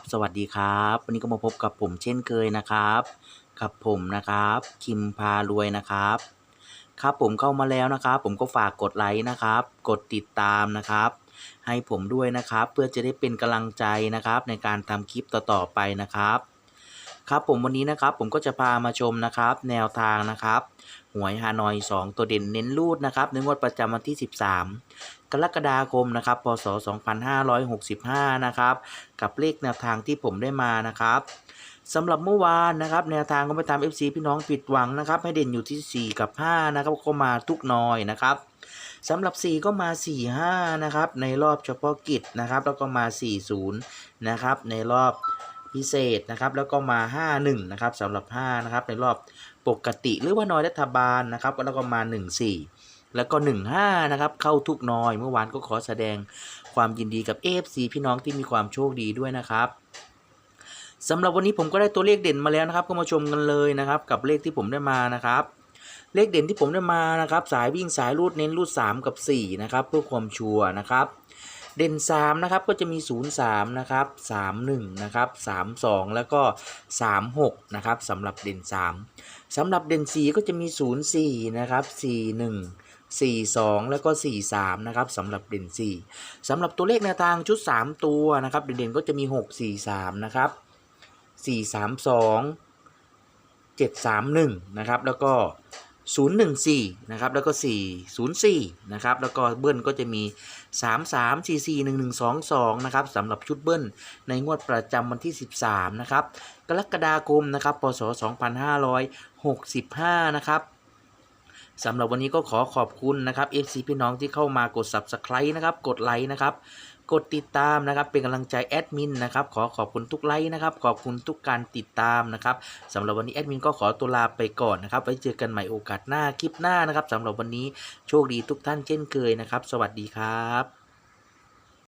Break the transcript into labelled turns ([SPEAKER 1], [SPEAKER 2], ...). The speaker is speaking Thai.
[SPEAKER 1] บสวัสดีครับ วันนี้ก็มาพบกับผมเช่นเคยนะครับกับผมนะครับ คิมพารวยนะครับ ครับผมเข้ามาแล้วนะครับ ผมก็ฝากกดไลค์นะครับ กดติดตามนะครับ ให้ผมด้วยนะครับ เพื่อจะได้เป็นกำลังใจนะครับ ในการทำคลิปต่อๆไปนะครับ ครับผมวันนี้นะครับผมก็จะพามาชมนะครับแนวทางนะครับหวยฮานอย 2 ตัวเด่นเน้นรูดนะครับในงวดประจำวันที่ 13 กรกฎาคมนะครับพศ 2565 นะครับกับเลขแนวทางที่ผมได้มานะครับสำหรับเมื่อวานนะครับแนวทางก็ไปตาม FC พี่น้องผิดหวังนะครับให้เด่นอยู่ที่ 4 กับ 5 นะครับก็มาทุกน้อยนะครับสำหรับ 4 ก็มา 4 5 นะครับในรอบเฉพาะกิจนะครับแล้วก็มา 40 นะครับในรอบ พิเศษนะครับแล้วก็มา 51นะครับสำหรับ5นะครับในรอบปกติหรือว่าน้อยรัฐบาลนะครับแล้วก็มา 14 แล้วก็ 15นะครับเข้าทุกน้อยเมื่อวานก็ขอแสดงความยินดีกับ AFC พี่น้องที่มีความโชคดีด้วยนะครับสำหรับวันนี้ผมก็ได้ตัวเลขเด่นมาแล้วนะครับ ก็มาชมกันเลยนะครับกับเลขที่ผมได้มานะครับเลขเด่นที่ผมได้มานะครับ สายวิ่งสายรูดเน้นรูด 3 กับ 4 นะครับ เพื่อความชัวร์นะครับ เด่น3นะครับก็จะมี 0 3นะครับ3 1นะครับ3 2 แล้วก็ 3 6นะครับสำหรับเด่น 3สำหรับเด่น 4 ก็จะมี 0 4นะครับ4 1 4 2 แล้วก็ 4 3 นะครับสำหรับเด่น 4สำหรับตัวเลขแนวทางชุด 3 ตัวนะครับ เด่นๆก็จะมี 6 4 3 นะครับ 4 3 2 7 3 1 นะครับ แล้วก็ 014 นะครับ แล้วก็ 404 นะครับ แล้วก็เบิ้ลก็จะมี 33 44 11 22 นะครับสำหรับชุดเบิ้ลในงวดประจำวันที่ 13 นะครับ กรกฎาคม นะครับ พศ 2565 นะครับ สำหรับวันนี้ก็ขอขอบคุณนะครับ FC พี่น้องที่เข้ามากด Subscribe นะครับ กดไลค์นะครับ กดติดตามนะครับ เป็นกำลังใจแอดมินนะครับ ขอขอบคุณทุกไลค์นะครับ ขอบคุณทุกการติดตามนะครับสำหรับวันนี้แอดมินก็ขอตัวลาไปก่อนนะครับ ไว้เจอกันใหม่โอกาสหน้าคลิปหน้านะครับสำหรับวันนี้โชคดีทุกท่านเช่นเคยนะครับ สวัสดีครับ